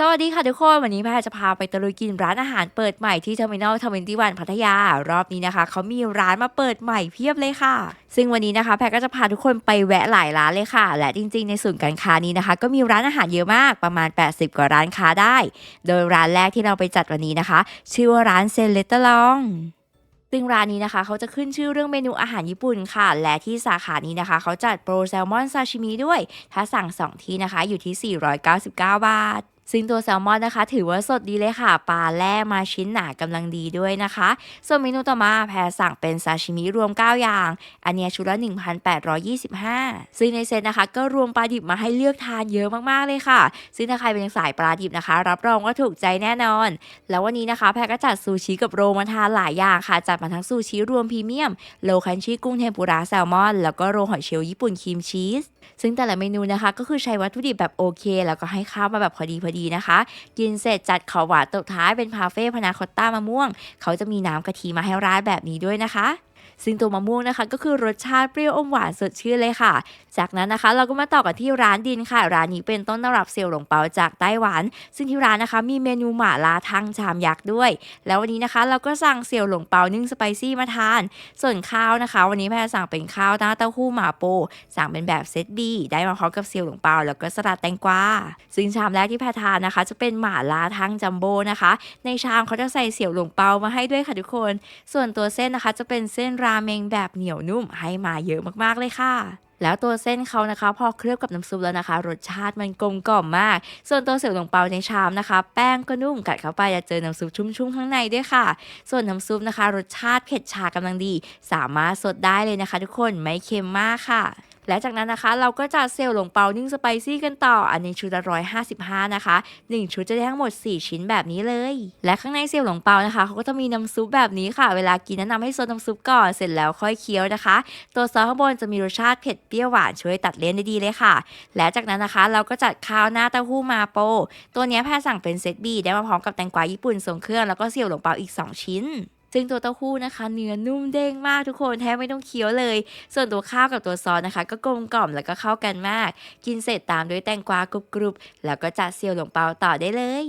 สวัสดีค่ะทุกคน วันนี้แพรจะพาไปตะลุยกินร้านอาหารเปิดใหม่ที่เทอร์มินอลทเวนตี้วันพัทยา รอบนี้นะคะ เขามีร้านมาเปิดใหม่เพียบเลยค่ะ ซึ่งวันนี้นะคะ แพรก็จะพาทุกคนไปแวะหลายร้านเลยค่ะ และจริงๆ ในศูนย์การค้านี้นะคะ ก็มีร้านอาหารเยอะมากประมาณ 80 กว่าร้านค้าได้ โดยร้านแรกที่เราไปจัดวันนี้นะคะ ชื่อว่าร้านเซนเลตลองซึ่งร้านนี้นะคะ เขาจะขึ้นชื่อเรื่องเมนูอาหารญี่ปุ่นค่ะ และที่สาขานี้นะคะ เขาจัดโปรแซลมอนซาชิมิด้วย ถ้าสั่ง 2 ที่นะคะอยู่ที่ 499 บาท ซึ่งตัวแซลมอนนะคะ ถือว่าสดดีเลยค่ะ ปลาแล่มาชิ้นหนากำลังดีด้วยนะคะ ส่วนเมนูต่อมาแพรสั่งเป็นซาชิมิรวม 9 อย่าง อันเนี้ยชุดละ 1,825 ซึ่งในเซตนะคะ ก็รวมปลาดิบมาให้เลือกทานเยอะมากๆเลยค่ะ ซึ่งถ้าใครเป็นสายปลาดิบนะคะ รับรองว่าถูกใจแน่นอน แล้ววันนี้นะคะแพรก็จัดซูชิกับโรมาทานหลายอย่างค่ะ จัดมาทั้งซูชิรวมพรีเมียม โลคันชิกุ้งเทมปุระแซลมอน แล้วก็โรหอยเชลล์ญี่ปุ่นครีมชีสซึ่งแต่ละเมนูนะคะก็คือใช้วัตถุดิบแบบโอเค แล้วก็ให้ข้าวมาแบบพอดีพอดีนะคะ กินเสร็จจัดขาวหวานตบท้ายเป็นพาเฟ่พนาคอตต้ามะม่วง เขาจะมีน้ำกะทิมาให้ร้านแบบนี้ด้วยนะคะซึ่งตัวมะม่วงนะคะก็คือรสชาติเปรี้ยวอมหวานสดชื่นเลยค่ะ จากนั้นนะคะ เราก็มาต่อกันที่ร้านดินค่ะ ร้านนี้เป็นต้นตำรับเซียวหลงเปาจากไต้หวัน ซึ่งที่ร้านนะคะมีเมนูหม่าล่าทั้งชามยักษ์ด้วย แล้ววันนี้นะคะเราก็สั่งเซียวหลงเปานึ่งสไปซี่มาทาน ส่วนข้าวนะคะ วันนี้แพรสั่งเป็นข้าวหน้าเต้าหู้หมาโป สั่งเป็นแบบเซตบีได้มาพร้อมกับเซียวหลงเปาแล้วก็สลัดแตงกวาซึ่งชามแรกที่แพรทานนะคะ จะเป็นหม่าล่าทั้งจัมโบ้นะคะ ในชามเขาจะใส่เสี่ยวหลงเปามาให้ด้วยค่ะทุกคน ส่วนตัวเส้นนะคะจะเป็นเส้นราเมงแบบเหนียวนุ่มให้มาเยอะมากๆเลยค่ะ แล้วตัวเส้นเขานะคะ พอเคลือบกับน้ำซุปแล้วนะคะ รสชาติมันกลมกล่อมมาก ส่วนตัวเสี่ยวหลงเปาในชามนะคะ แป้งก็นุ่มกัดเข้าไปจะเจอน้ำซุปชุ่มๆข้างในด้วยค่ะ ส่วนน้ำซุปนะคะ รสชาติเผ็ดชากำลังดี สามารถสดได้เลยนะคะ ทุกคนไม่เค็มมากค่ะ และจากนั้นนะคะ เราก็จะเซลล์หลงเปานึ่งสไปซี่กันต่อ อันนี้ชุดละร้อยห้าสิบห้านะคะ1ชุดจะได้ทั้งหมด4ชิ้นแบบนี้เลย และข้างในเซลล์หลงเปานะคะเขาก็จะมีน้ำซุปแบบนี้ค่ะ เวลากินแนะนำให้ซดน้ำซุปก่อนเสร็จแล้วค่อยเคี้ยวนะคะ ตัวซอสข้างบนจะมีรสชาติเผ็ดเปรี้ยวหวานช่วยตัดเลี่ยนได้ดีเลยค่ะ และจากนั้นนะคะ เราก็จัดข้าวหน้าเต้าหู้มาโป ตัวนี้แพรสั่งเป็นเซตบีได้มาพร้อมกับแตงกวาญี่ปุ่นทรงเครื่องแล้วก็เซียวหลงเปาอีก 2 ชิ้น ซึ่งตัวเต้าหู้นะคะ เนื้อนุ่มเด้งมากทุกคนแทบไม่ต้องเคี้ยวเลย ส่วนตัวข้าวกับตัวซอสนะคะ ก็กลมกล่อมแล้วก็เข้ากันมาก กินเสร็จตามด้วยแตงกวากรุบๆแล้วก็จัดเซียวหลงเปาต่อได้เลย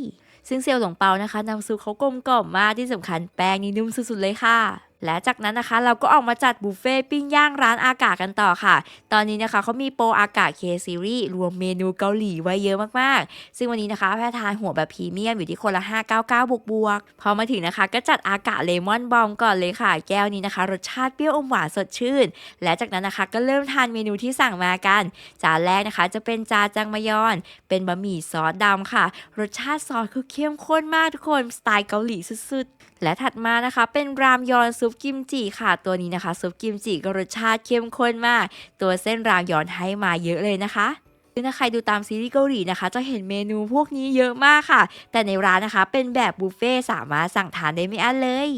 ซึ่งเซียวหลงเปานะคะน้ำซุปเขากลมกล่อมมากที่สำคัญแป้งนี่นุ่มสุดๆเลยค่ะ และจากนั้นนะคะเราก็ออกมาจัดบุฟเฟ่ต์ปิ้งย่างร้านอากาศกันต่อค่ะ ตอนนี้นะคะเขามีโปรอากาศเคซีรีส์รวมเมนูเกาหลีไว้เยอะมากๆ ซึ่งวันนี้นะคะแพรทานหัวแบบพรีเมียมอยู่ที่คนละ 599 บวกบวกพอมาถึงนะคะ ก็จัดอากาศเลมอนบอมก่อนเลยค่ะ แก้วนี้นะคะ รสชาติเปรี้ยวอมหวานสดชื่น และจากนั้นนะคะก็เริ่มทานเมนูที่สั่งมากัน จานแรกนะคะ จะเป็นจาจังมยอน เป็นบะหมี่ซอสดำค่ะ รสชาติซอสคือเข้มข้นมากทุกคนสไตล์เกาหลีสุดๆ และถัดมานะคะเป็นรามยอนซุปปกิมจิค่ะ ตัวนี้นะคะ ซุปกิมจิก็รสชาติเข้มข้นมาก ตัวเส้นรามยอนให้มาเยอะเลยนะคะถ้าใครดูตามซีรีส์เกาหลีนะคะ จะเห็นเมนูพวกนี้เยอะมากค่ะ แต่ในร้านนะคะเป็นแบบบุฟเฟ่ต์สามารถสั่งทานได้ไม่อั้นเลย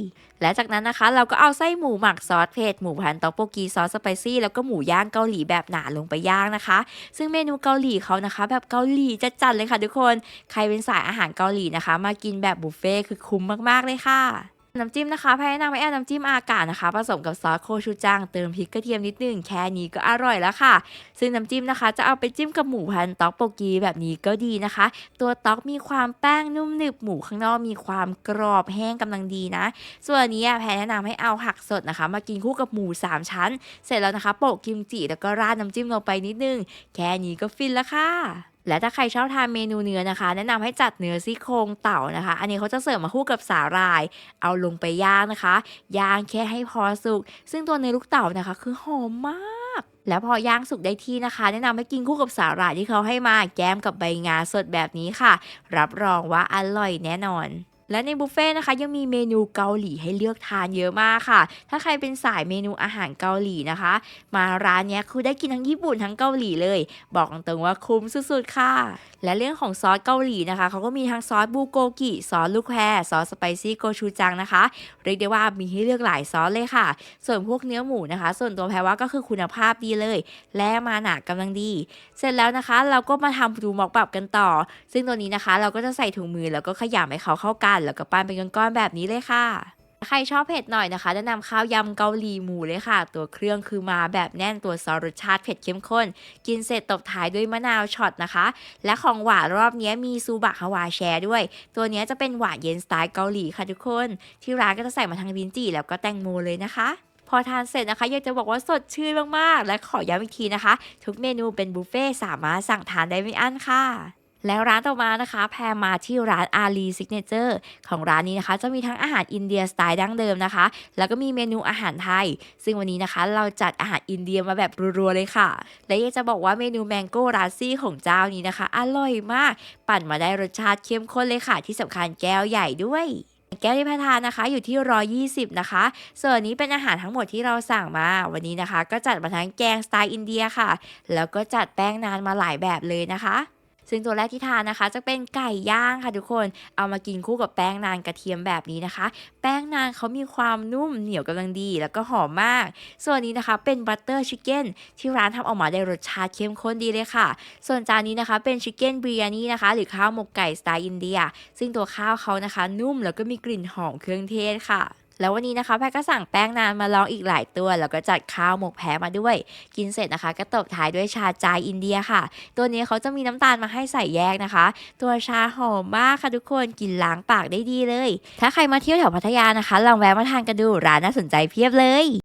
และจากนั้นนะคะ เราก็เอาไส้หมูหมักซอสเผ็ดหมูพันตอกโปกีซอสสไปซี่แล้วก็หมูย่างเกาหลีแบบหนาลงไปย่างนะคะ ซึ่งเมนูเกาหลีเขานะคะ แบบเกาหลีจัดเลยค่ะทุกคน ใครเป็นสายอาหารเกาหลีนะคะ มากินแบบบุฟเฟ่คือคุ้มมากๆเลยค่ะ น้ำจิ้มนะคะแพรแนะนำให้แอดน้ำจิ้มอากาศนะคะผสมกับซอสโคชูจังเติมพริกกระเทียมนิดนึงแค่นี้ก็อร่อยแล้วค่ะ ซึ่งน้ำจิ้มนะคะ จะเอาไปจิ้มกับหมูพันต๊อกโปกีแบบนี้ก็ดีนะคะ ตัวต๊อกมีความแป้งนุ่มหนึบหมูข้างนอกมีความกรอบแห้งกำลังดีนะ ส่วนนี้แพรแนะนำให้เอาผักสดนะคะ มากินคู่กับหมู3 ชั้น เสร็จแล้วนะคะ โปะกิมจิแล้วก็ราดน้ำจิ้มลงไปนิดนึง แค่นี้ก็ฟินแล้วค่ะ และถ้าใครชอบทานเมนูเนื้อนะคะ แนะนำให้จัดเนื้อซี่โครงเต่านะคะ อันนี้เขาจะเสิร์ฟมาคู่กับสาหร่าย เอาลงไปย่างนะคะ ย่างแค่ให้พอสุก ซึ่งตัวเนื้อลูกเต่านะคะ คือหอมมาก แล้วพอย่างสุกได้ที่นะคะ แนะนำให้กินคู่กับสาหร่ายที่เขาให้มาแก้มกับใบงาสดแบบนี้ค่ะ รับรองว่าอร่อยแน่นอน และในบุฟเฟ่ต์นะคะยังมีเมนูเกาหลีให้เลือกทานเยอะมากค่ะ ถ้าใครเป็นสายเมนูอาหารเกาหลีนะคะ มาร้านนี้คือได้กินทั้งญี่ปุ่นทั้งเกาหลีเลย บอกตรงๆว่าคุ้มสุดๆค่ะ และเรื่องของซอสเกาหลีนะคะเขาก็มีทั้งซอสบูโกกิซอสลูกแพรซอสสไปซี่โกชูจังนะคะเรียกได้ว่ามีให้เลือกหลายซอสเลยค่ะ ส่วนพวกเนื้อหมูนะคะ ส่วนตัวแพรว่าก็คือคุณภาพดีเลย และมาหนากกำลังดี เสร็จแล้วนะคะ เราก็มาทำดูมอกปรับกันต่อ ซึ่งตัวนี้นะคะ เราก็จะใส่ถุงมือแล้วก็ขยำให้เขาเข้ากันแล้วก็ปั้นเป็นก้อนๆแบบนี้เลยค่ะใครชอบเผ็ดหน่อยนะคะแนะนำข้าวยำเกาหลีหมูเลยค่ะ ตัวเครื่องคือมาแบบแน่นตัวซอสรสชาติเผ็ดเข้มข้น กินเสร็จตบท้ายด้วยมะนาวช็อตนะคะ และของหวานรอบนี้มีซูบะฮาวาแชร์ด้วย ตัวนี้จะเป็นหวานเย็นสไตล์เกาหลีค่ะทุกคน ที่ร้านก็จะใส่มาทั้งลิ้นจี่แล้วก็แตงโมเลยนะคะพอทานเสร็จนะคะอยากจะบอกว่าสดชื่นมากๆ และขอย้ำอีกทีนะคะ ทุกเมนูเป็นบุฟเฟ่ต์สามารถสั่งทานได้ไม่อั้นค่ะ แล้วร้านต่อมานะคะ แพรมาที่ร้านอาลีซิกเนเจอร์ของร้านนี้นะคะ จะมีทั้งอาหารอินเดียสไตล์ดั้งเดิมนะคะ แล้วก็มีเมนูอาหารไทย ซึ่งวันนี้นะคะเราจัดอาหารอินเดียมาแบบรัวๆเลยค่ะ และอยากจะบอกว่าเมนูแมงโก้ราซี่ของเจ้านี้นะคะ อร่อยมาก ปั่นมาได้รสชาติเข้มข้นเลยค่ะ ที่สำคัญแก้วใหญ่ด้วยแก้วที่พทานนะคะอยู่ที่ 120 นะคะ ส่วนนี้เป็นอาหารทั้งหมดที่เราสั่งมา วันนี้นะคะ ก็จัดมาทั้งแกงสไตล์อินเดียค่ะ แล้วก็จัดแป้งนานมาหลายแบบเลยนะคะ ซึ่งตัวแรกที่ทานนะคะ จะเป็นไก่ย่างค่ะทุกคน เอามากินคู่กับแป้งนานกระเทียมแบบนี้นะคะ แป้งนานเขามีความนุ่มเหนียวกำลังดี แล้วก็หอมมาก ส่วนนี้นะคะเป็นบัตเตอร์ชิคเก้นที่ร้านทำออกมาได้รสชาติเข้มข้นดีเลยค่ะ ส่วนจานนี้นะคะเป็นชิคเก้นบริยานีนะคะ หรือข้าวหมกไก่สไตล์อินเดีย ซึ่งตัวข้าวเขานะคะ นุ่มแล้วก็มีกลิ่นหอมเครื่องเทศค่ะ แล้ววันนี้นะคะแพทก็สั่งแป้งนานมาลองอีกหลายตัว แล้วก็จัดข้าวหมกแพ้มาด้วย กินเสร็จนะคะ ก็ตบท้ายด้วยชาจายอินเดียค่ะ ตัวนี้เขาจะมีน้ำตาลมาให้ใส่แยกนะคะ ตัวชาหอมมากค่ะทุกคนกินล้างปากได้ดีเลย ถ้าใครมาเที่ยวแถวพัทยานะคะลองแวะมาทานกันดูร้านน่าสนใจเพียบเลย